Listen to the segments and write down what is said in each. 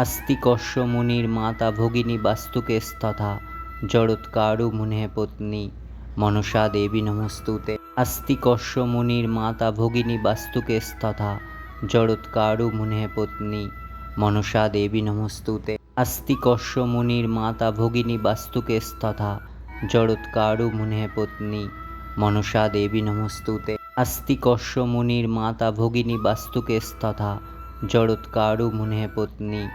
আস্তিকস্য মুনির মাতা ভগিনী বাস্তুকেস্তথা জড়ৎকারু মুনে পত্নী, মনসা দেবী নমস্তুতে। আস্তিকস্য মুনির মাতা ভগিনী বাস্তুকেস্তথা জড়ৎকারু মুনে পত্নী, মনসা দেবী নমস্তুতে। আস্তিকস্য মুনির মাতা ভগিনী বাস্তুকেস্তথা জড়ৎকারু মুনে পত্নী, মনসা দেবী নমস্তুতে। আস্তিকস্য মুনির মাতা ভগিনী বাস্তুকেস্তথা জড়ৎকারু মুনে পত্নী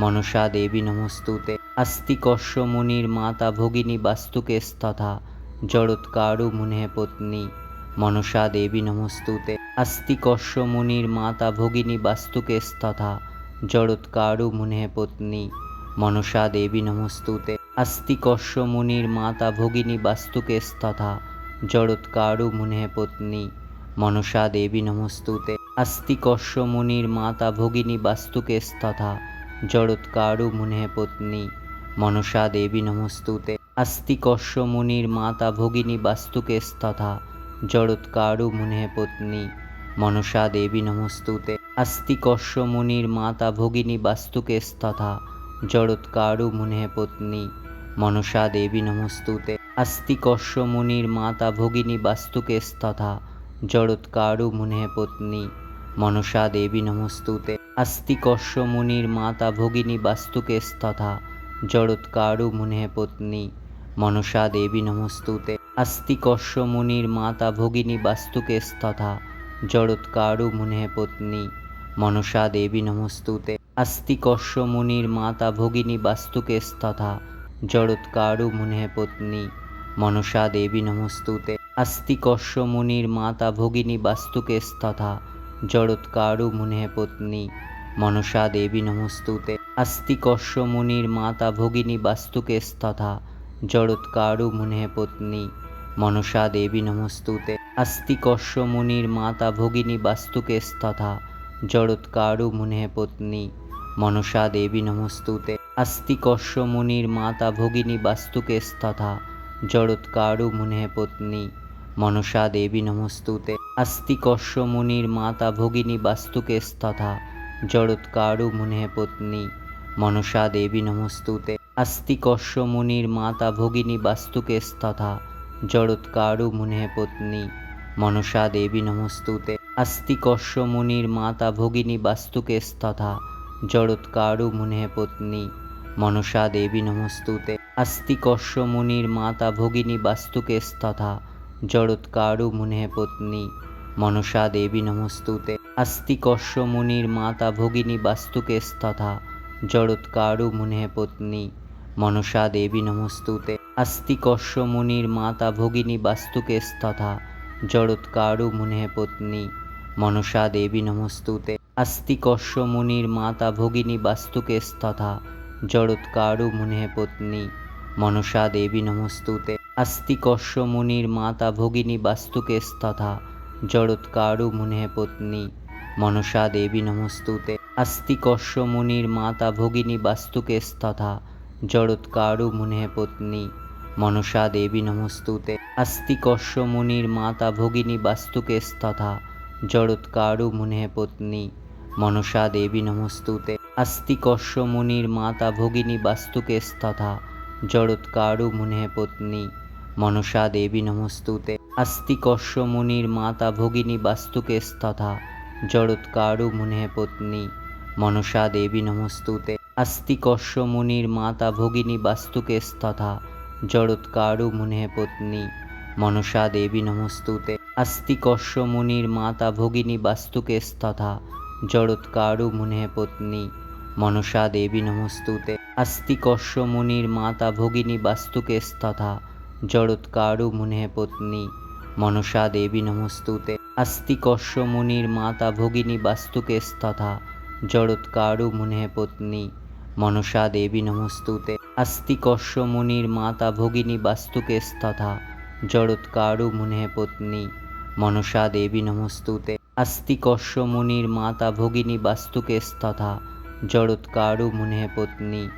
মনসা দেবী নমস্তুতে। আস্তিকস্য মুনির মাতা ভগিনী বাস্তুকে বাস্তুকেস্তথা জড়ৎকারু মুনে পত্নী। মনসা দেবী নমস্তুতে। আস্তিকস্য মুনির মাতা ভগিনী বাস্তুকে বাস্তুকেস্তথা জড়ৎকারু মুনে পত্নী। মনসা দেবী নমস্তুতে। আস্তিকস্য মুনির মাতা ভগিনী বাস্তুকে বাস্তুকেস্তথা জড়ৎকারু মুনে পত্নী। মনসা দেবী নমস্তুতে। আস্তিকস্য মুনির মাতা ভগিনী বাস্তুকে বাস্তুকেস্তথা জড়ৎকারু মুনে পত্নী, মনসা দেবী নমস্তুতে। আস্তিকস্য মুনির মাতা ভগিনী বাস্তুকেস্তথা, জড়ৎকারু মুনে পত্নী, মনসা দেবী নমস্তুতে। আস্তিকস্য মুনির মাতা ভগিনী বাস্তুকেস্তথা, জড়ৎকারু মুনে পত্নী, মনসা দেবী নমস্তুতে। আস্তিকস্য মুনির মাতা ভগিনী বাস্তুকেস্তথা, জড়ৎকারু মুনে পত্নী মনসা দেবী নমস্তুতে। আস্তিকস্য মুনির মাতা ভগিনী বাস্তুকেস্তথা জড়ৎকারু মুনে পত্নী। মনসা দেবী নমস্তুতে। আস্তিকস্য মুনির মাতা ভগিনী বাস্তুকেস্তথা জড়ৎকারু মুনে পত্নী। মনসা দেবী নমস্তুতে। আস্তিকস্য মুনির মাতা ভগিনী বাস্তুকেস্তথা জড়ৎকারু মুনে পত্নী। মনসা দেবী নমস্তুতে। আস্তিকস্য মুনির মাতা ভগিনী বাস্তুকেস্তথা জড়ৎকারু মুনে পত্নী, মনসা দেবী নমস্তুতে। আস্তিকস্য মুনির মাতা ভগিনী বাস্তুকেস্তথা জড়ৎকারু মুনে পত্নী, মনসা দেবী নমস্তুতে। আস্তিকস্য মুনির মাতা ভগিনী বাস্তুকেস্তথা জড়ৎকারু মুনে পত্নী, মনসা দেবী নমস্তুতে। আস্তিকস্য মুনির মাতা ভগিনী বাস্তুকেস্তথা জড়ৎকারু মুনে পত্নী মনসা দেবী নমস্তুতে। আস্তিকস্য মুনির মাতা ভগিনী বাস্তুকেস্তথা জড়ৎকারু মুনে পত্নী। মনসা দেবী নমস্তুতে। আস্তিকস্য মুনির মাতা ভগিনী বাস্তুকেস্তথা জড়ৎকারু মুনে পত্নী। মনসা দেবী নমস্তুতে। আস্তিকস্য মুনির মাতা ভগিনী বাস্তুকেস্তথা জড়ৎকারু মুনে পত্নী। মনসা দেবী নমস্তুতে। আস্তিকস্য মুনির মাতা ভগিনী বাস্তুকেস্তথা জড়ৎকারু মুনে পত্নী, মনসা দেবী নমস্তুতে। আস্তিকস্য মুনির মাতা ভগিনী বাস্তুকেস্তথা জড়ৎকারু মুনে পত্নী, মনসা দেবী নমস্তুতে। আস্তিকস্য মুনির মাতা ভগিনী বাস্তুকেস্তথা জড়ৎকারু মুনে পত্নী, মনসা দেবী নমস্তুতে। আস্তিকস্য মুনির মাতা ভগিনী বাস্তুকেস্তথা জড়ৎকারু মুনে পত্নী, মনসা দেবী নমস্তুতে। আস্তিকস্য মুনির মাতা ভগিনী বাস্তুকে বাস্তুকেস্তথা জড়ৎকারু মুনে পত্নী, মনসা দেবী নমস্তুতে। আস্তিকস্য মুনির মাতা ভগিনী বাস্তুকে বাস্তুকেস্তথা জড়ৎকারু মুনে পত্নী, মনসা দেবী নমস্তুতে। আস্তিকস্য মুনির মাতা ভগিনী বাস্তুকে বাস্তুকেস্তথা জড়ৎকারু মুনে পত্নী, মনসা দেবী নমস্তুতে। আস্তিকস্য মুনির মাতা ভগিনী বাস্তুকে বাস্তুকেস্তথা জড়ৎকারু মুনে পত্নী মনসা দেবী নমস্তুতে। আস্তিকস্য মুনির মাতা ভগিনী বাস্তুকেস্তথা জড়ৎকারু মুনে পত্নী। মনসা দেবী নমস্তুতে। আস্তিকস্য মুনির মাতা ভগিনী বাস্তুকেস্তথা জড়ৎকারু মুনে পত্নী। মনসা দেবী নমস্তুতে। আস্তিকস্য মুনির মাতা ভগিনী বাস্তুকেস্তথা জড়ৎকারু মুনে পত্নী। মনসা দেবী নমস্তুতে। আস্তিকস্য মুনির মাতা ভগিনী বাস্তুকেস্তথা জড়ৎকারু মুনে পত্নী, মনসা দেবী নমস্তুতে। আস্তিকস্য মুনির মাতা ভগিনী বাস্তুকেস্তথা জড়ৎকারু মুনে পত্নী, মনসা দেবী নমস্তুতে। আস্তিকস্য মুনির মাতা ভগিনী বাস্তুকেস্তথা জড়ৎকারু মুনে পত্নী, মনসা দেবী নমস্তুতে। আস্তিকস্য মুনির মাতা ভগিনী বাস্তুকেস্তথা জড়ৎকারু মুনে পত্নী,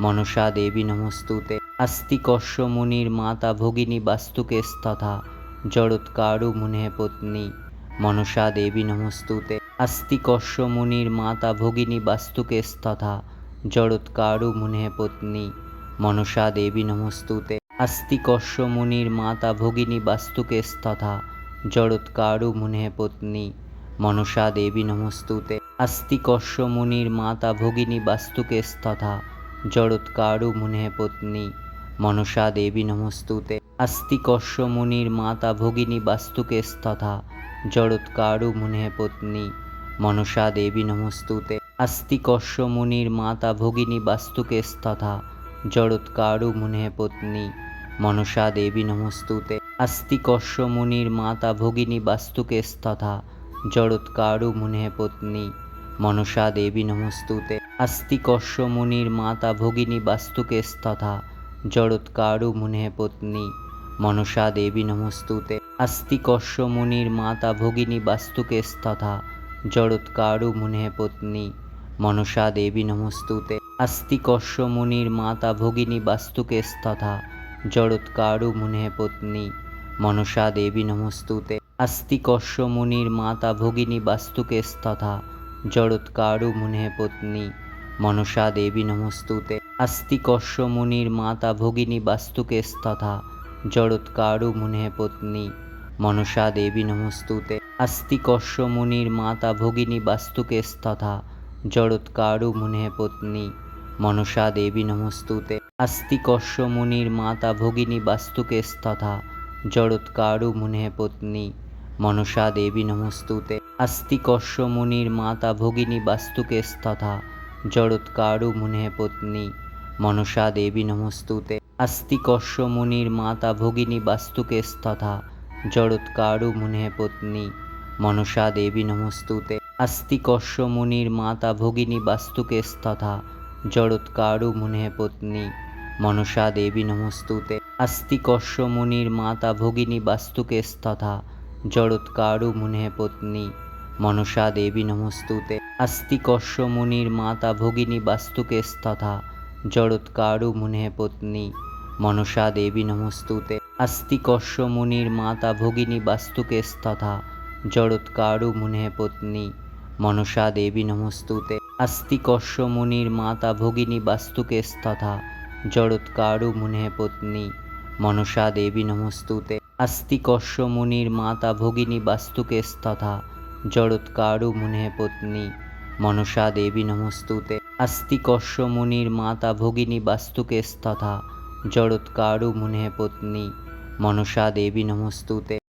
মনসা দেবী নমস্তুতে। আস্তিকস্য মুনির মাতা ভগিনী বাস্তুকে স্তথা জড়ৎকারু মুনে পত্নী, মনসা দেবী নমস্তুতে। আস্তিকস্য মুনির মাতা ভগিনী বাস্তুকে স্তথা জড়ৎকারু মুনে পত্নী, মনসা দেবী নমস্তুতে। আস্তিকস্য মুনির মাতা ভগিনী বাস্তুকে স্তথা জড়ৎকারু মুনে পত্নী, মনসা দেবী নমস্তুতে। আস্তিকস্য মুনির মাতা ভগিনী বাস্তুকে স্তথা জড়ৎকারু মুনে পত্নী মনসা দেবী নমস্তুতে। আস্তিকর্ষ মুনির মাতা ভগিনী বাস্তুকে স্তথা। জড়ৎকারু মুনে পত্নী, মনসা দেবী নমস্তুতে। আস্তিকর্ষ মুনির মাতা ভগিনী বাস্তুকে স্তথা। জড়ৎকারু মুনে পত্নী, মনসা দেবী নমস্তুতে। আস্তিকর্ষ মুনির মাতা ভগিনী বাস্তুকে স্তথা। জড়ৎকারু মুনে পত্নী, মনসা দেবী নমস্তুতে। আস্তিকর্ষ মুনির মাতা ভগিনী বাস্তুকে স্তথা। জড়ৎকারু মুনে পত্নী, মনসা দেবী নমস্তুতে। আস্তিকর্ষ মুনির মাতা ভগিনী বাস্তুকে স্তথা জড়ৎকারু মুনে পত্নী, মনসা দেবী নমস্তুতে। আস্তিকর্ষ মুনির মাতা ভগিনী বাস্তুকে স্তথা জড়ৎকারু মুনে পত্নী, মনসা দেবী নমস্তুতে। আস্তিকর্ষ মুনির মাতা ভগিনী বাস্তুকে স্তথা জড়ৎকারু মুনে পত্নী মনসা দেবী নমস্তুতে। আস্তিকর্ষ মুনির মাতা ভগিনী বাস্তুকে তথা জড়ৎকারু মুনে পত্নী। মনসা দেবী নমস্তুতে। আস্তিকর্ষ মুনির মাতা ভগিনী বাস্তুকে তথা জড়ৎকারু মুনে পত্নী। মনসা দেবী নমস্তুতে। আস্তিকর্ষ মুনির মাতা ভগিনী বাস্তুকে তথা জড়ৎকারু মুনে পত্নী। মনসা দেবী নমস্তুতে। আস্তিকর্ষ মুনির মাতা ভগিনী বাস্তুকে তথা জড়ৎকারু মুনে পত্নী, মনসা দেবী নমস্তুতে। আস্তিকর্ষ মুনির মাতা ভগিনী বাস্তুকে স্তথা জড়ৎকারু মুনে পত্নী, মনসা দেবী নমস্তুতে। আস্তিকর্ষ মুনির মাতা ভগিনী বাস্তুকে স্তথা জড়ৎকারু মুনে পত্নী, মনসা দেবী নমস্তুতে। আস্তিকর্ষ মুনির মাতা ভগিনী বাস্তুকে স্তথা জড়ৎকারু মুনে পত্নী মনসা দেবী নমস্তুতে। আস্তিকর্ষ মুনির মাতা ভগিনী বাস্তুকে স্তথা জড়ৎকারু মুনে পত্নী, মনসা দেবী নমস্তুতে। আস্তিকর্ষ মুনির মাতা ভগিনী বাস্তুকে স্তথা জড়ৎকারু মুনে পত্নী, মনসা দেবী নমস্তুতে। আস্তিকর্ষ মুনির মাতা ভগিনী বাস্তুকে স্তথা জড়ৎকারু মুনে পত্নী, মনসা দেবী নমস্তুতে। আস্তিকর্ষ মুনির মাতা ভগিনী বাস্তুকে স্তথা জড়ৎকারু মুনে পত্নী, মনসা দেবী নমস্তুতে। আস্তিকর্ষ মুনির মাতা ভগিনী বাস্তুকেস্তথা জড়ৎকারু মুনে পত্নী, মনসা দেবী নমস্তুতে।